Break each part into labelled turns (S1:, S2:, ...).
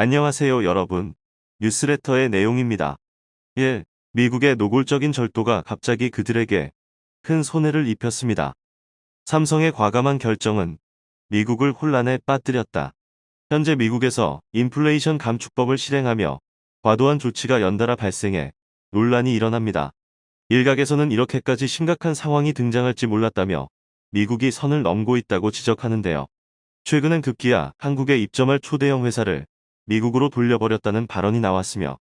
S1: 안녕하세요 여러분. 뉴스레터의 내용입니다. 1. 미국의 노골적인 절도가 갑자기 그들에게 큰 손해를 입혔습니다. 삼성의 과감한 결정은 미국을 혼란에 빠뜨렸다. 현재 미국에서 인플레이션 감축법을 실행하며 과도한 조치가 연달아 발생해 논란이 일어납니다. 일각에서는 이렇게까지 심각한 상황이 등장할지 몰랐다며 미국이 선을 넘고 있다고 지적하는데요. 최근엔 급기야 한국에 입점할 초대형 회사를 미국으로 돌려버렸다는 발언이 나왔으며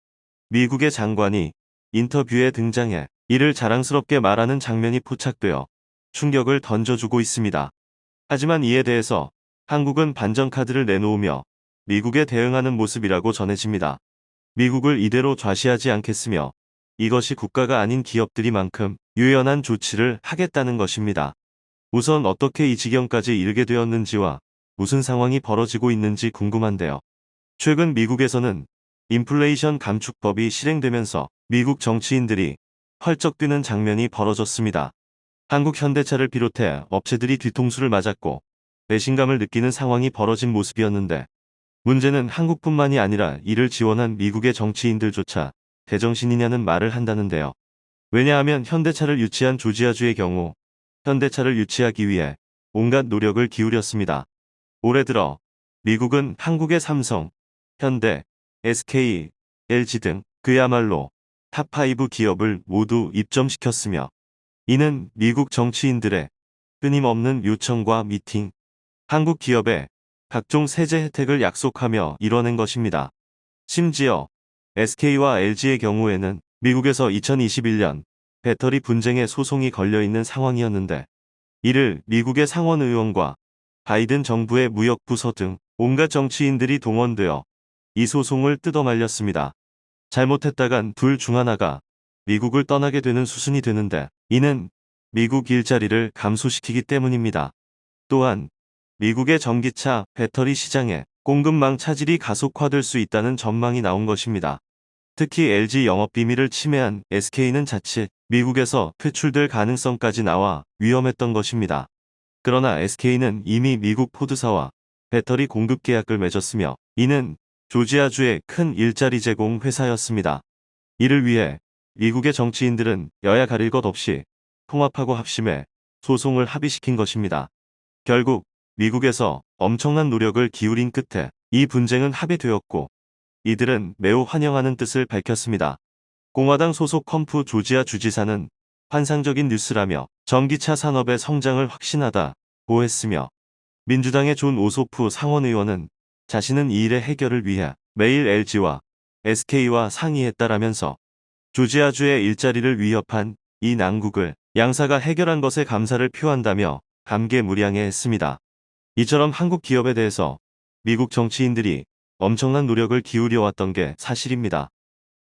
S1: 미국의 장관이 인터뷰에 등장해 이를 자랑스럽게 말하는 장면이 포착되어 충격을 던져주고 있습니다. 하지만 이에 대해서 한국은 반전 카드를 내놓으며 미국에 대응하는 모습이라고 전해집니다. 미국을 이대로 좌시하지 않겠으며 이것이 국가가 아닌 기업들이만큼 유연한 조치를 하겠다는 것입니다. 우선 어떻게 이 지경까지 이르게 되었는지와 무슨 상황이 벌어지고 있는지 궁금한데요. 최근 미국에서는 인플레이션 감축법이 실행되면서 미국 정치인들이 펄쩍 뛰는 장면이 벌어졌습니다. 한국 현대차를 비롯해 업체들이 뒤통수를 맞았고 배신감을 느끼는 상황이 벌어진 모습이었는데 문제는 한국뿐만이 아니라 이를 지원한 미국의 정치인들조차 대정신이냐는 말을 한다는데요. 왜냐하면 현대차를 유치한 조지아주의 경우 현대차를 유치하기 위해 온갖 노력을 기울였습니다. 올해 들어 미국은 한국의 삼성, 현대, SK, LG 등 그야말로 탑5 기업을 모두 입점시켰으며 이는 미국 정치인들의 끊임없는 요청과 미팅, 한국 기업에 각종 세제 혜택을 약속하며 이뤄낸 것입니다. 심지어 SK와 LG의 경우에는 미국에서 2021년 배터리 분쟁에 소송이 걸려있는 상황이었는데 이를 미국의 상원 의원과 바이든 정부의 무역부서 등 온갖 정치인들이 동원되어 이 소송을 뜯어말렸습니다. 잘못했다간 둘 중 하나가 미국을 떠나게 되는 수순이 되는데 이는 미국 일자리를 감소시키기 때문입니다. 또한 미국의 전기차 배터리 시장에 공급망 차질이 가속화될 수 있다는 전망이 나온 것입니다. 특히 LG 영업비밀을 침해한 SK는 자칫 미국에서 퇴출될 가능성까지 나와 위험했던 것입니다. 그러나 SK는 이미 미국 포드사와 배터리 공급 계약을 맺었으며 이는 조지아주의 큰 일자리 제공 회사였습니다. 이를 위해 미국의 정치인들은 여야 가릴 것 없이 통합하고 합심해 소송을 합의시킨 것입니다. 결국 미국에서 엄청난 노력을 기울인 끝에 이 분쟁은 합의되었고 이들은 매우 환영하는 뜻을 밝혔습니다. 공화당 소속 컴프 조지아 주지사는 환상적인 뉴스라며 전기차 산업의 성장을 확신하다 고했으며 민주당의 존 오소프 상원 의원은 자신은 이 일의 해결을 위해 매일 LG와 SK와 상의했다라면서 조지아주의 일자리를 위협한 이 난국을 양사가 해결한 것에 감사를 표한다며 감개무량해했습니다. 이처럼 한국 기업에 대해서 미국 정치인들이 엄청난 노력을 기울여 왔던 게 사실입니다.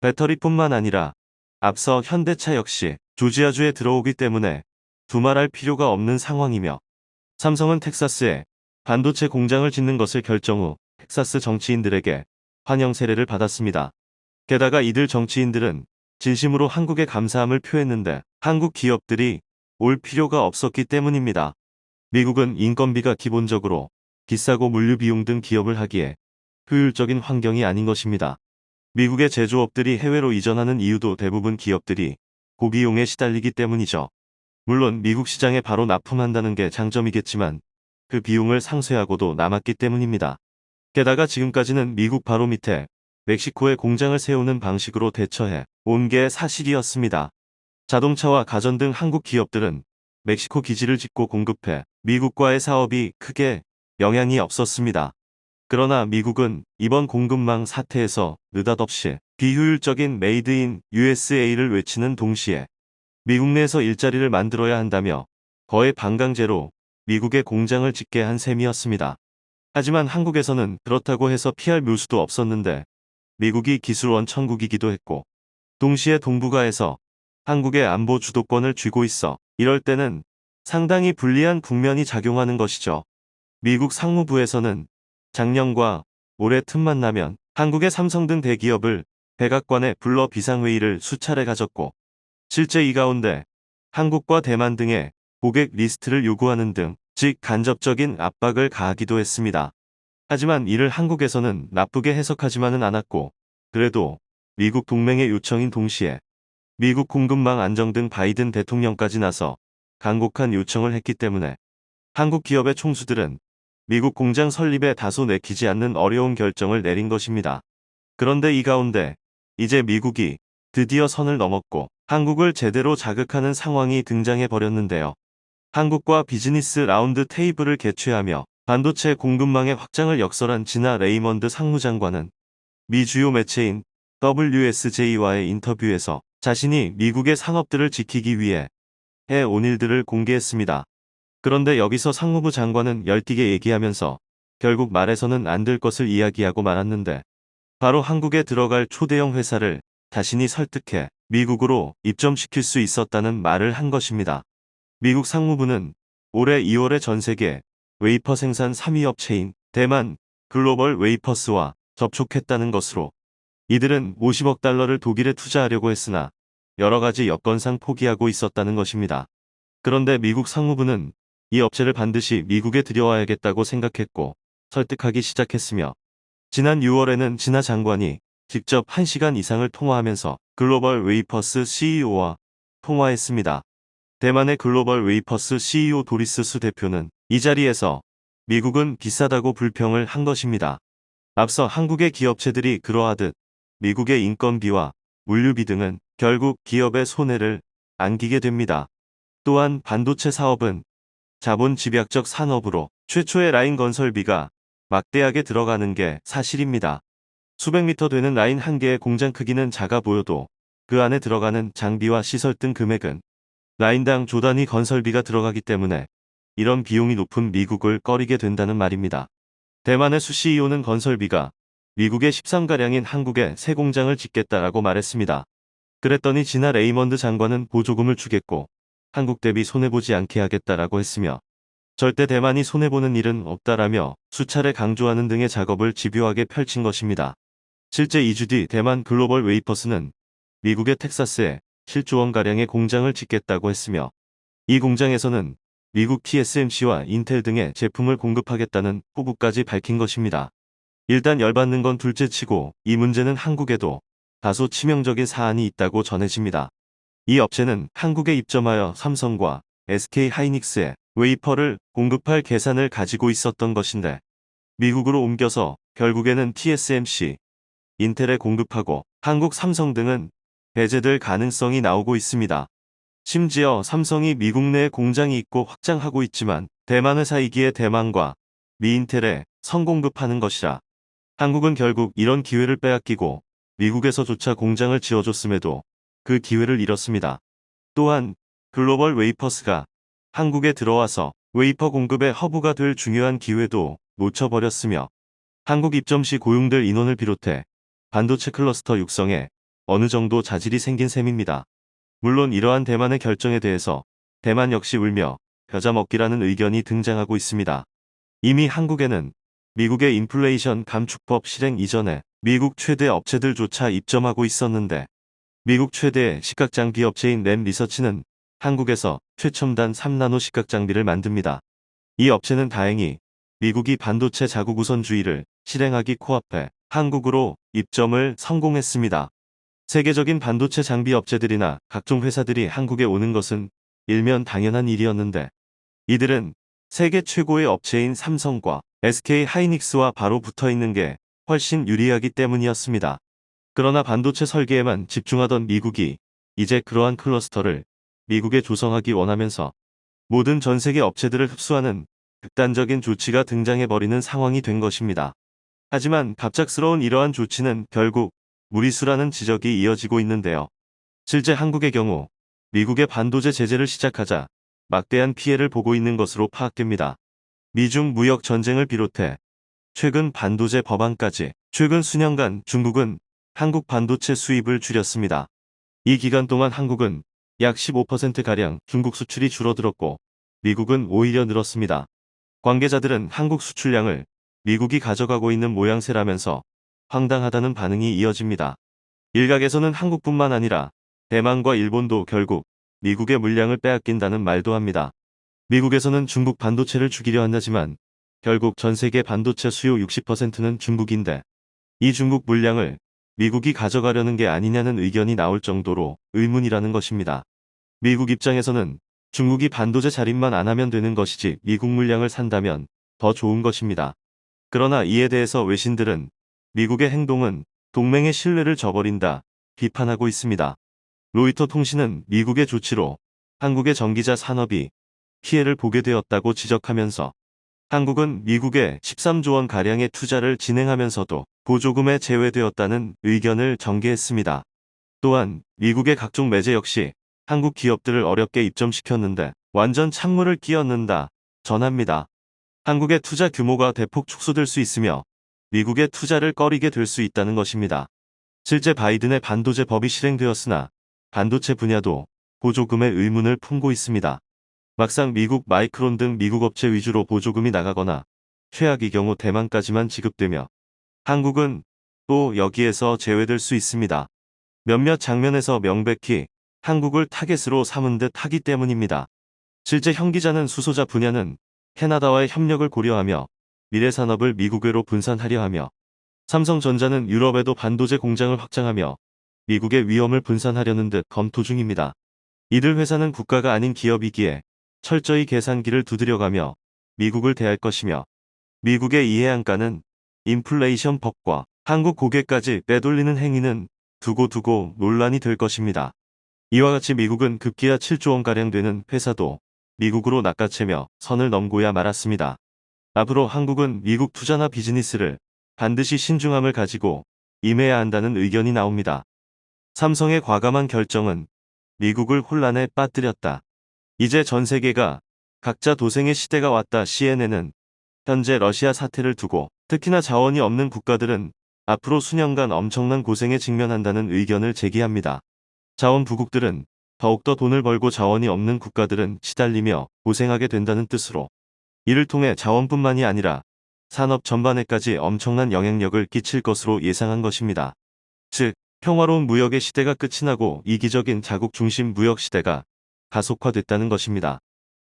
S1: 배터리뿐만 아니라 앞서 현대차 역시 조지아주에 들어오기 때문에 두말할 필요가 없는 상황이며 삼성은 텍사스에 반도체 공장을 짓는 것을 결정 후 텍사스 정치인들에게 환영 세례를 받았습니다. 게다가 이들 정치인들은 진심으로 한국에 감사함을 표했는데 한국 기업들이 올 필요가 없었기 때문입니다. 미국은 인건비가 기본적으로 비싸고 물류 비용 등 기업을 하기에 효율적인 환경이 아닌 것입니다. 미국의 제조업들이 해외로 이전하는 이유도 대부분 기업들이 고비용에 시달리기 때문이죠. 물론 미국 시장에 바로 납품한다는 게 장점이겠지만 그 비용을 상쇄하고도 남았기 때문입니다. 게다가 지금까지는 미국 바로 밑에 멕시코에 공장을 세우는 방식으로 대처해 온 게 사실이었습니다. 자동차와 가전 등 한국 기업들은 멕시코 기지를 짓고 공급해 미국과의 사업이 크게 영향이 없었습니다. 그러나 미국은 이번 공급망 사태에서 느닷없이 비효율적인 메이드 인 USA를 외치는 동시에 미국 내에서 일자리를 만들어야 한다며 거의 반강제로 미국에 공장을 짓게 한 셈이었습니다. 하지만 한국에서는 그렇다고 해서 피할 묘수도 없었는데 미국이 기술원 천국이기도 했고 동시에 동북아에서 한국의 안보 주도권을 쥐고 있어 이럴 때는 상당히 불리한 국면이 작용하는 것이죠. 미국 상무부에서는 작년과 올해 틈만 나면 한국의 삼성 등 대기업을 백악관에 불러 비상회의를 수차례 가졌고 실제 이 가운데 한국과 대만 등의 고객 리스트를 요구하는 등직 간접적인 압박을 가하기도 했습니다. 하지만 이를 한국에서는 나쁘게 해석하지만은 않았고 그래도 미국 동맹의 요청인 동시에 미국 공급망 안정 등 바이든 대통령까지 나서 간곡한 요청을 했기 때문에 한국 기업의 총수들은 미국 공장 설립에 다소 내키지 않는 어려운 결정을 내린 것입니다. 그런데 이 가운데 이제 미국이 드디어 선을 넘었고 한국을 제대로 자극하는 상황이 등장해 버렸는데요. 한국과 비즈니스 라운드 테이블을 개최하며 반도체 공급망의 확장을 역설한 진아 레이먼드 상무장관은 미 주요 매체인 WSJ와의 인터뷰에서 자신이 미국의 상업들을 지키기 위해 해온 일들을 공개했습니다. 그런데 여기서 상무부 장관은 열띠게 얘기하면서 결국 말해서는 안 될 것을 이야기하고 말았는데 바로 한국에 들어갈 초대형 회사를 자신이 설득해 미국으로 입점시킬 수 있었다는 말을 한 것입니다. 미국 상무부는 올해 2월에 전 세계 웨이퍼 생산 3위 업체인 대만 글로벌 웨이퍼스와 접촉했다는 것으로 이들은 50억 달러를 독일에 투자하려고 했으나 여러 가지 여건상 포기하고 있었다는 것입니다. 그런데 미국 상무부는 이 업체를 반드시 미국에 들여와야겠다고 생각했고 설득하기 시작했으며 지난 6월에는 진화 장관이 직접 1시간 이상을 통화하면서 글로벌 웨이퍼스 CEO와 통화했습니다. 대만의 글로벌 웨이퍼스 CEO 도리스 수 대표는 이 자리에서 미국은 비싸다고 불평을 한 것입니다. 앞서 한국의 기업체들이 그러하듯 미국의 인건비와 물류비 등은 결국 기업의 손해를 안기게 됩니다. 또한 반도체 사업은 자본 집약적 산업으로 최초의 라인 건설비가 막대하게 들어가는 게 사실입니다. 수백 미터 되는 라인 한 개의 공장 크기는 작아 보여도 그 안에 들어가는 장비와 시설 등 금액은 라인당 조단위 건설비가 들어가기 때문에 이런 비용이 높은 미국을 꺼리게 된다는 말입니다. 대만의 수 CEO는 건설비가 미국의 13가량인 한국에 새 공장을 짓겠다라고 말했습니다. 그랬더니 지나 레이먼드 장관은 보조금을 주겠고 한국 대비 손해보지 않게 하겠다라고 했으며 절대 대만이 손해보는 일은 없다라며 수차례 강조하는 등의 작업을 집요하게 펼친 것입니다. 실제 2주 뒤 대만 글로벌 웨이퍼스는 미국의 텍사스에 7조 원가량의 공장을 짓겠다고 했으며 이 공장에서는 미국 TSMC와 인텔 등의 제품을 공급하겠다는 포부까지 밝힌 것입니다. 일단 열받는 건 둘째치고 이 문제는 한국에도 다소 치명적인 사안이 있다고 전해집니다. 이 업체는 한국에 입점하여 삼성과 SK 하이닉스에 웨이퍼를 공급할 계산을 가지고 있었던 것인데 미국으로 옮겨서 결국에는 TSMC, 인텔에 공급하고 한국 삼성 등은 배제될 가능성이 나오고 있습니다. 심지어 삼성이 미국 내에 공장이 있고 확장하고 있지만 대만 회사이기에 대만과 미인텔에 선공급하는 것이라 한국은 결국 이런 기회를 빼앗기고 미국에서조차 공장을 지어줬음에도 그 기회를 잃었습니다. 또한 글로벌 웨이퍼스가 한국에 들어와서 웨이퍼 공급의 허브가 될 중요한 기회도 놓쳐버렸으며 한국 입점 시 고용될 인원을 비롯해 반도체 클러스터 육성에 어느 정도 자질이 생긴 셈입니다. 물론 이러한 대만의 결정에 대해서 대만 역시 울며 겨자 먹기라는 의견이 등장하고 있습니다. 이미 한국에는 미국의 인플레이션 감축법 실행 이전에 미국 최대 업체들조차 입점하고 있었는데 미국 최대 시각장비 업체인 램 리서치는 한국에서 최첨단 3나노 시각장비를 만듭니다. 이 업체는 다행히 미국이 반도체 자국 우선주의를 실행하기 코앞에 한국으로 입점을 성공했습니다. 세계적인 반도체 장비 업체들이나 각종 회사들이 한국에 오는 것은 일면 당연한 일이었는데 이들은 세계 최고의 업체인 삼성과 SK 하이닉스와 바로 붙어 있는 게 훨씬 유리하기 때문이었습니다. 그러나 반도체 설계에만 집중하던 미국이 이제 그러한 클러스터를 미국에 조성하기 원하면서 모든 전 세계 업체들을 흡수하는 극단적인 조치가 등장해버리는 상황이 된 것입니다. 하지만 갑작스러운 이러한 조치는 결국 무리수라는 지적이 이어지고 있는데요. 실제 한국의 경우 미국의 반도체 제재를 시작하자 막대한 피해를 보고 있는 것으로 파악됩니다. 미중 무역 전쟁을 비롯해 최근 반도체 법안까지 최근 수년간 중국은 한국 반도체 수입을 줄였습니다. 이 기간 동안 한국은 약 15%가량 중국 수출이 줄어들었고 미국은 오히려 늘었습니다. 관계자들은 한국 수출량을 미국이 가져가고 있는 모양새라면서 황당하다는 반응이 이어집니다. 일각에서는 한국뿐만 아니라 대만과 일본도 결국 미국의 물량을 빼앗긴다는 말도 합니다. 미국에서는 중국 반도체를 죽이려 한다지만 결국 전 세계 반도체 수요 60%는 중국인데 이 중국 물량을 미국이 가져가려는 게 아니냐는 의견이 나올 정도로 의문이라는 것입니다. 미국 입장에서는 중국이 반도체 자립만 안 하면 되는 것이지 미국 물량을 산다면 더 좋은 것입니다. 그러나 이에 대해서 외신들은 미국의 행동은 동맹의 신뢰를 저버린다 비판하고 있습니다. 로이터 통신은 미국의 조치로 한국의 전기자 산업이 피해를 보게 되었다고 지적하면서 한국은 미국에 13조 원 가량의 투자를 진행하면서도 보조금에 제외되었다는 의견을 전개했습니다. 또한 미국의 각종 매제 역시 한국 기업들을 어렵게 입점시켰는데 완전 찬물을 끼얹는다 전합니다. 한국의 투자 규모가 대폭 축소될 수 있으며 미국의 투자를 꺼리게 될 수 있다는 것입니다. 실제 바이든의 반도체 법이 실행되었으나 반도체 분야도 보조금의 의문을 품고 있습니다. 막상 미국 마이크론 등 미국 업체 위주로 보조금이 나가거나 최악의 경우 대만까지만 지급되며 한국은 또 여기에서 제외될 수 있습니다. 몇몇 장면에서 명백히 한국을 타겟으로 삼은 듯 하기 때문입니다. 실제 현 기자는 수소자 분야는 캐나다와의 협력을 고려하며 미래 산업을 미국으로 분산하려 하며 삼성전자는 유럽에도 반도체 공장을 확장하며 미국의 위험을 분산하려는 듯 검토 중입니다. 이들 회사는 국가가 아닌 기업이기에 철저히 계산기를 두드려가며 미국을 대할 것이며 미국의 이해안가는 인플레이션 법과 한국 고개까지 빼돌리는 행위는 두고두고 논란이 될 것입니다. 이와 같이 미국은 급기야 7조 원가량 되는 회사도 미국으로 낚아채며 선을 넘고야 말았습니다. 앞으로 한국은 미국 투자나 비즈니스를 반드시 신중함을 가지고 임해야 한다는 의견이 나옵니다. 삼성의 과감한 결정은 미국을 혼란에 빠뜨렸다. 이제 전 세계가 각자 도생의 시대가 왔다 CNN은 현재 러시아 사태를 두고 특히나 자원이 없는 국가들은 앞으로 수년간 엄청난 고생에 직면한다는 의견을 제기합니다. 자원 부국들은 더욱더 돈을 벌고 자원이 없는 국가들은 시달리며 고생하게 된다는 뜻으로 이를 통해 자원뿐만이 아니라 산업 전반에까지 엄청난 영향력을 끼칠 것으로 예상한 것입니다. 즉, 평화로운 무역의 시대가 끝이 나고 이기적인 자국 중심 무역 시대가 가속화됐다는 것입니다.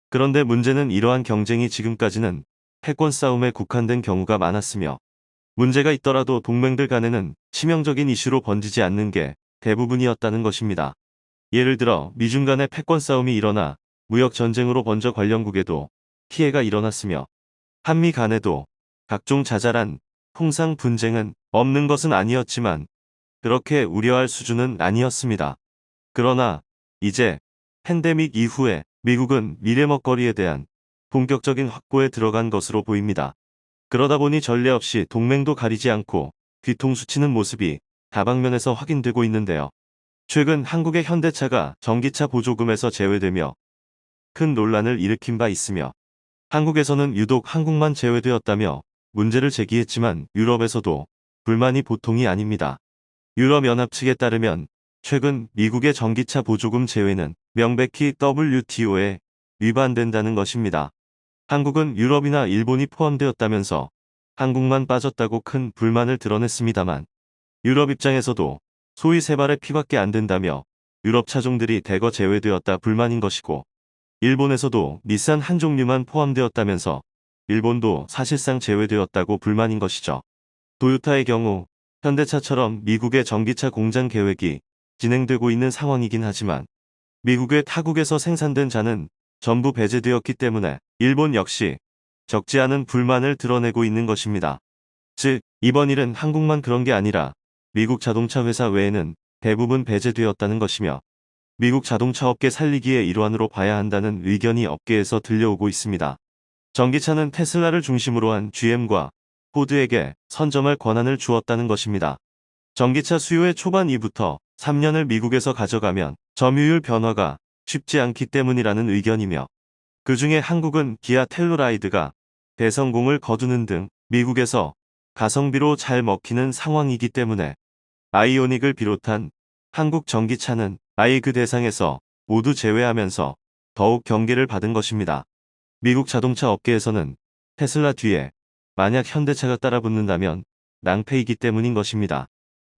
S1: 그런데 문제는 이러한 경쟁이 지금까지는 패권 싸움에 국한된 경우가 많았으며 문제가 있더라도 동맹들 간에는 치명적인 이슈로 번지지 않는 게 대부분이었다는 것입니다. 예를 들어 미중 간의 패권 싸움이 일어나 무역 전쟁으로 번져 관련국에도 피해가 일어났으며 한미 간에도 각종 자잘한 통상 분쟁은 없는 것은 아니었지만 그렇게 우려할 수준은 아니었습니다. 그러나 이제 팬데믹 이후에 미국은 미래 먹거리에 대한 본격적인 확보에 들어간 것으로 보입니다. 그러다 보니 전례 없이 동맹도 가리지 않고 뒤통수 치는 모습이 다방면에서 확인되고 있는데요. 최근 한국의 현대차가 전기차 보조금에서 제외되며 큰 논란을 일으킨 바 있으며 한국에서는 유독 한국만 제외되었다며 문제를 제기했지만 유럽에서도 불만이 보통이 아닙니다. 유럽연합 측에 따르면 최근 미국의 전기차 보조금 제외는 명백히 WTO에 위반된다는 것입니다. 한국은 유럽이나 일본이 포함되었다면서 한국만 빠졌다고 큰 불만을 드러냈습니다만 유럽 입장에서도 소위 세 발의 피밖에 안 된다며 유럽 차종들이 대거 제외되었다 불만인 것이고 일본에서도 닛산 한 종류만 포함되었다면서 일본도 사실상 제외되었다고 불만인 것이죠. 도요타의 경우 현대차처럼 미국의 전기차 공장 계획이 진행되고 있는 상황이긴 하지만 미국의 타국에서 생산된 차는 전부 배제되었기 때문에 일본 역시 적지 않은 불만을 드러내고 있는 것입니다. 즉, 이번 일은 한국만 그런 게 아니라 미국 자동차 회사 외에는 대부분 배제되었다는 것이며 미국 자동차 업계 살리기의 일환으로 봐야 한다는 의견이 업계에서 들려오고 있습니다. 전기차는 테슬라를 중심으로 한 GM과 포드에게 선점할 권한을 주었다는 것입니다. 전기차 수요의 초반 이부터 3년을 미국에서 가져가면 점유율 변화가 쉽지 않기 때문이라는 의견이며 그 중에 한국은 기아 텔루라이드가 대성공을 거두는 등 미국에서 가성비로 잘 먹히는 상황이기 때문에 아이오닉을 비롯한 한국 전기차는 아예 그 대상에서 모두 제외하면서 더욱 경계를 받은 것입니다. 미국 자동차 업계에서는 테슬라 뒤에 만약 현대차가 따라붙는다면 낭패이기 때문인 것입니다.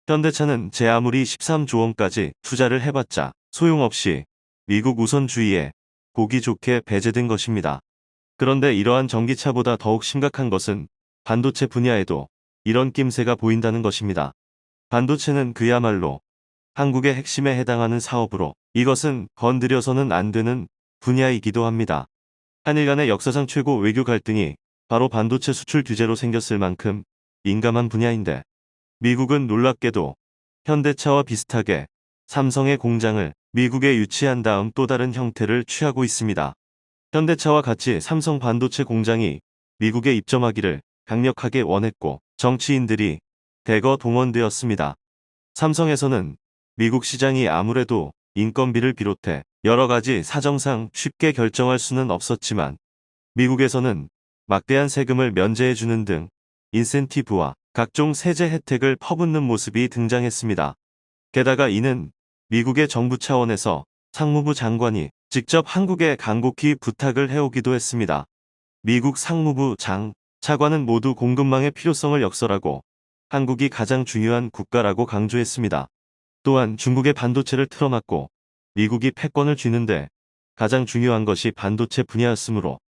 S1: 현대차는 제 아무리 13조 원까지 투자를 해봤자 소용없이 미국 우선주의에 보기 좋게 배제된 것입니다. 그런데 이러한 전기차보다 더욱 심각한 것은 반도체 분야에도 이런 낌새가 보인다는 것입니다. 반도체는 그야말로 한국의 핵심에 해당하는 사업으로 이것은 건드려서는 안 되는 분야이기도 합니다. 한일 간의 역사상 최고 외교 갈등이 바로 반도체 수출 규제로 생겼을 만큼 민감한 분야인데 미국은 놀랍게도 현대차와 비슷하게 삼성의 공장을 미국에 유치한 다음 또 다른 형태를 취하고 있습니다. 현대차와 같이 삼성 반도체 공장이 미국에 입점하기를 강력하게 원했고 정치인들이 대거 동원되었습니다. 삼성에서는 미국 시장이 아무래도 인건비를 비롯해 여러 가지 사정상 쉽게 결정할 수는 없었지만 미국에서는 막대한 세금을 면제해주는 등 인센티브와 각종 세제 혜택을 퍼붓는 모습이 등장했습니다. 게다가 이는 미국의 정부 차원에서 상무부 장관이 직접 한국에 간곡히 부탁을 해오기도 했습니다. 미국 상무부 장, 차관은 모두 공급망의 필요성을 역설하고 한국이 가장 중요한 국가라고 강조했습니다. 또한 중국의 반도체를 틀어막고 미국이 패권을 쥐는데 가장 중요한 것이 반도체 분야였으므로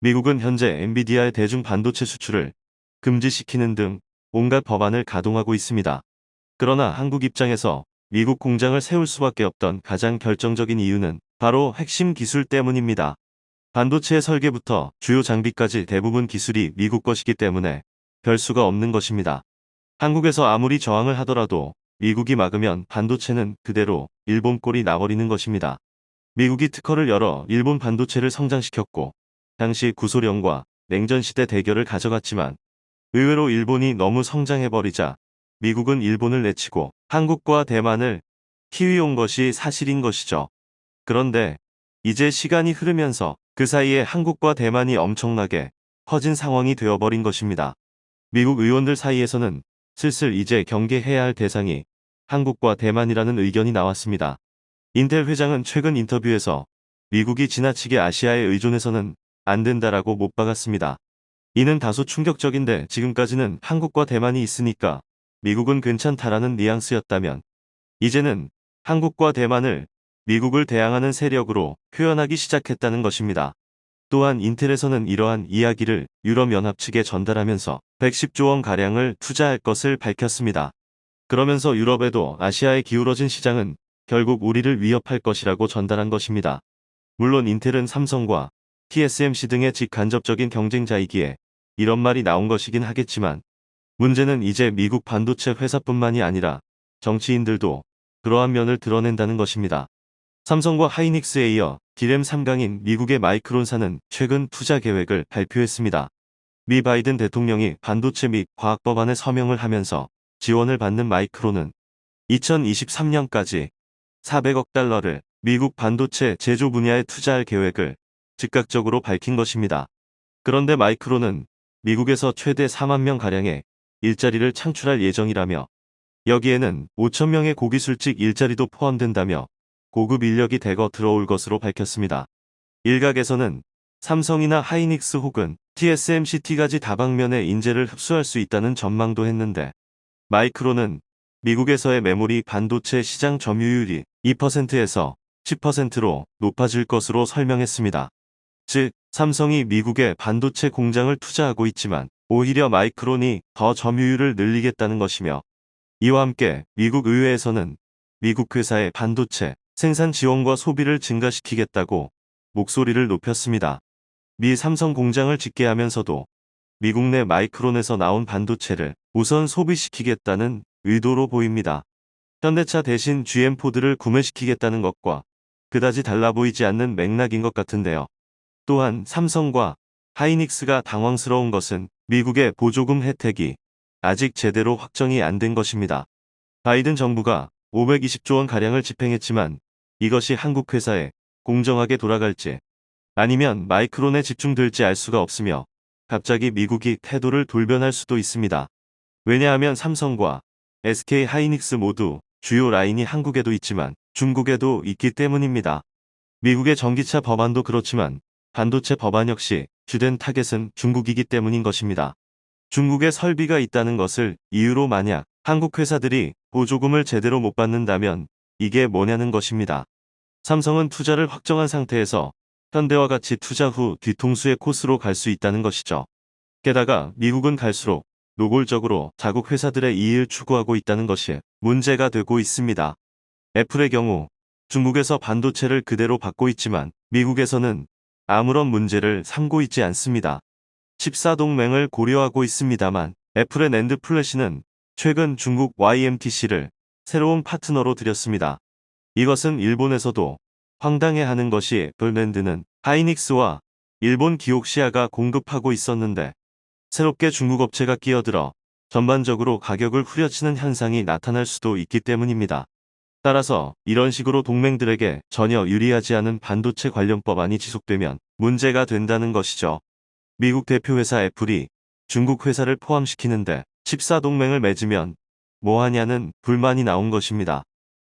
S1: 미국은 현재 엔비디아의 대중 반도체 수출을 금지시키는 등 온갖 법안을 가동하고 있습니다. 그러나 한국 입장에서 미국 공장을 세울 수밖에 없던 가장 결정적인 이유는 바로 핵심 기술 때문입니다. 반도체의 설계부터 주요 장비까지 대부분 기술이 미국 것이기 때문에 별 수가 없는 것입니다. 한국에서 아무리 저항을 하더라도 미국이 막으면 반도체는 그대로 일본 꼴이 나버리는 것입니다. 미국이 특허를 열어 일본 반도체를 성장시켰고 당시 구소련과 냉전시대 대결을 가져갔지만 의외로 일본이 너무 성장해버리자 미국은 일본을 내치고 한국과 대만을 키위온 것이 사실인 것이죠. 그런데 이제 시간이 흐르면서 그 사이에 한국과 대만이 엄청나게 커진 상황이 되어버린 것입니다. 미국 의원들 사이에서는 슬슬 이제 경계해야 할 대상이 한국과 대만이라는 의견이 나왔습니다. 인텔 회장은 최근 인터뷰에서 미국이 지나치게 아시아에 의존해서는 안 된다라고 못 박았습니다. 이는 다소 충격적인데 지금까지는 한국과 대만이 있으니까 미국은 괜찮다라는 뉘앙스였다면 이제는 한국과 대만을 미국을 대항하는 세력으로 표현하기 시작했다는 것입니다. 또한 인텔에서는 이러한 이야기를 유럽연합 측에 전달하면서 110조 원 가량을 투자할 것을 밝혔습니다. 그러면서 유럽에도 아시아에 기울어진 시장은 결국 우리를 위협할 것이라고 전달한 것입니다. 물론 인텔은 삼성과 TSMC 등의 직간접적인 경쟁자이기에 이런 말이 나온 것이긴 하겠지만 문제는 이제 미국 반도체 회사뿐만이 아니라 정치인들도 그러한 면을 드러낸다는 것입니다. 삼성과 하이닉스에 이어 디램 3강인 미국의 마이크론사는 최근 투자 계획을 발표했습니다. 미 바이든 대통령이 반도체 및 과학 법안에 서명을 하면서 지원을 받는 마이크론은 2023년까지 400억 달러를 미국 반도체 제조 분야에 투자할 계획을 즉각적으로 밝힌 것입니다. 그런데 마이크론은 미국에서 최대 4만 명 가량의 일자리를 창출할 예정이라며 여기에는 5천 명의 고기술직 일자리도 포함된다며 고급 인력이 대거 들어올 것으로 밝혔습니다. 일각에서는 삼성이나 하이닉스 혹은 TSMCT까지 다방면의 인재를 흡수할 수 있다는 전망도 했는데 마이크론은 미국에서의 메모리 반도체 시장 점유율이 2%에서 10%로 높아질 것으로 설명했습니다. 즉, 삼성이 미국에 반도체 공장을 투자하고 있지만 오히려 마이크론이 더 점유율을 늘리겠다는 것이며 이와 함께 미국 의회에서는 미국 회사의 반도체 생산 지원과 소비를 증가시키겠다고 목소리를 높였습니다. 미 삼성 공장을 짓게 하면서도 미국 내 마이크론에서 나온 반도체를 우선 소비시키겠다는 의도로 보입니다. 현대차 대신 GM4드를 구매시키겠다는 것과 그다지 달라 보이지 않는 맥락인 것 같은데요. 또한 삼성과 하이닉스가 당황스러운 것은 미국의 보조금 혜택이 아직 제대로 확정이 안 된 것입니다. 바이든 정부가 520조 원 가량을 집행했지만 이것이 한국 회사에 공정하게 돌아갈지 아니면 마이크론에 집중될지 알 수가 없으며 갑자기 미국이 태도를 돌변할 수도 있습니다. 왜냐하면 삼성과 SK 하이닉스 모두 주요 라인이 한국에도 있지만 중국에도 있기 때문입니다. 미국의 전기차 법안도 그렇지만 반도체 법안 역시 주된 타겟은 중국이기 때문인 것입니다. 중국에 설비가 있다는 것을 이유로 만약 한국 회사들이 보조금을 제대로 못 받는다면 이게 뭐냐는 것입니다. 삼성은 투자를 확정한 상태에서 현대와 같이 투자 후 뒤통수의 코스로 갈 수 있다는 것이죠. 게다가 미국은 갈수록 노골적으로 자국 회사들의 이익을 추구하고 있다는 것이 문제가 되고 있습니다. 애플의 경우 중국에서 반도체를 그대로 받고 있지만 미국에서는 아무런 문제를 삼고 있지 않습니다. 14동맹을 고려하고 있습니다만 애플의 낸드 플래시는 최근 중국 YMTC를 새로운 파트너로 들였습니다. 이것은 일본에서도 황당해하는 것이 돌랜드는 하이닉스와 일본 기옥시아가 공급하고 있었는데 새롭게 중국 업체가 끼어들어 전반적으로 가격을 후려치는 현상이 나타날 수도 있기 때문입니다. 따라서 이런 식으로 동맹들에게 전혀 유리하지 않은 반도체 관련 법안이 지속되면 문제가 된다는 것이죠. 미국 대표회사 애플이 중국 회사를 포함시키는데 14동맹을 맺으면 뭐하냐는 불만이 나온 것입니다.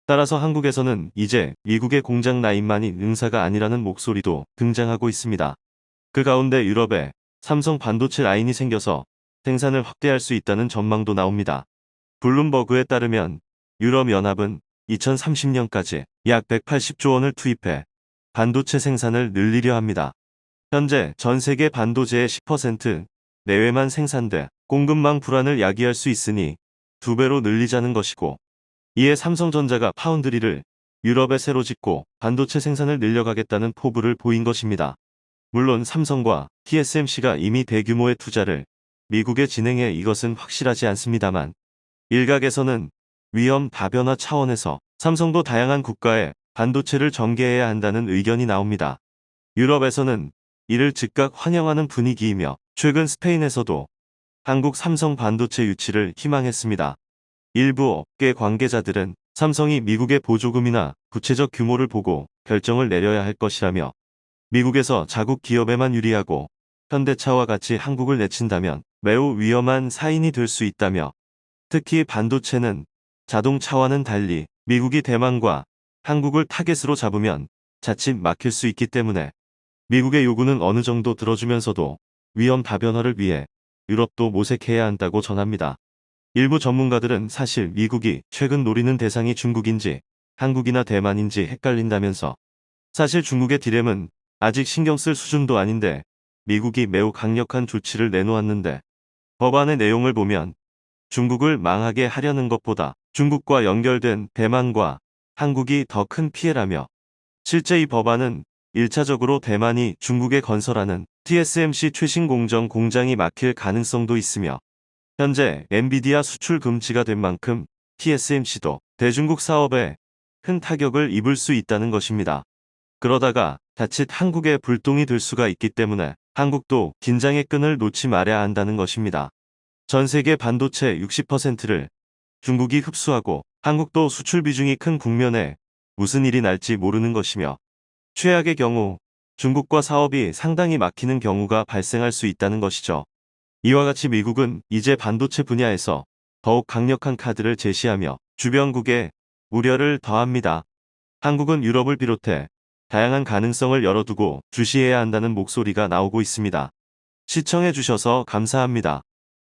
S1: 따라서 한국에서는 이제 미국의 공장 라인만이 응사가 아니라는 목소리도 등장하고 있습니다. 그 가운데 유럽에 삼성 반도체 라인이 생겨서 생산을 확대할 수 있다는 전망도 나옵니다. 블룸버그에 따르면 유럽연합은 2030년까지 약 180조 원을 투입해 반도체 생산을 늘리려 합니다. 현재 전 세계 반도체의 10% 내외만 생산돼 공급망 불안을 야기할 수 있으니 두 배로 늘리자는 것이고 이에 삼성전자가 파운드리를 유럽에 새로 짓고 반도체 생산을 늘려가겠다는 포부를 보인 것입니다. 물론 삼성과 TSMC가 이미 대규모의 투자를 미국에 진행해 이것은 확실하지 않습니다만 일각에서는 위험 다변화 차원에서 삼성도 다양한 국가에 반도체를 전개해야 한다는 의견이 나옵니다. 유럽에서는 이를 즉각 환영하는 분위기이며 최근 스페인에서도 한국 삼성 반도체 유치를 희망했습니다. 일부 업계 관계자들은 삼성이 미국의 보조금이나 구체적 규모를 보고 결정을 내려야 할 것이라며 미국에서 자국 기업에만 유리하고 현대차와 같이 한국을 내친다면 매우 위험한 사인이 될 수 있다며 특히 반도체는 자동차와는 달리 미국이 대만과 한국을 타겟으로 잡으면 자칫 막힐 수 있기 때문에 미국의 요구는 어느 정도 들어주면서도 위험 다변화를 위해 유럽도 모색해야 한다고 전합니다. 일부 전문가들은 사실 미국이 최근 노리는 대상이 중국인지 한국이나 대만인지 헷갈린다면서 사실 중국의 디램은 아직 신경 쓸 수준도 아닌데 미국이 매우 강력한 조치를 내놓았는데 법안의 내용을 보면 중국을 망하게 하려는 것보다 중국과 연결된 대만과 한국이 더 큰 피해라며 실제 이 법안은 1차적으로 대만이 중국에 건설하는 TSMC 최신 공정 공장이 막힐 가능성도 있으며 현재 엔비디아 수출 금지가 된 만큼 TSMC도 대중국 사업에 큰 타격을 입을 수 있다는 것입니다. 그러다가 자칫 한국에 불똥이 될 수가 있기 때문에 한국도 긴장의 끈을 놓지 말아야 한다는 것입니다. 전 세계 반도체 60%를 중국이 흡수하고 한국도 수출 비중이 큰 국면에 무슨 일이 날지 모르는 것이며 최악의 경우 중국과 사업이 상당히 막히는 경우가 발생할 수 있다는 것이죠. 이와 같이 미국은 이제 반도체 분야에서 더욱 강력한 카드를 제시하며 주변국에 우려를 더합니다. 한국은 유럽을 비롯해 다양한 가능성을 열어두고 주시해야 한다는 목소리가 나오고 있습니다. 시청해주셔서 감사합니다.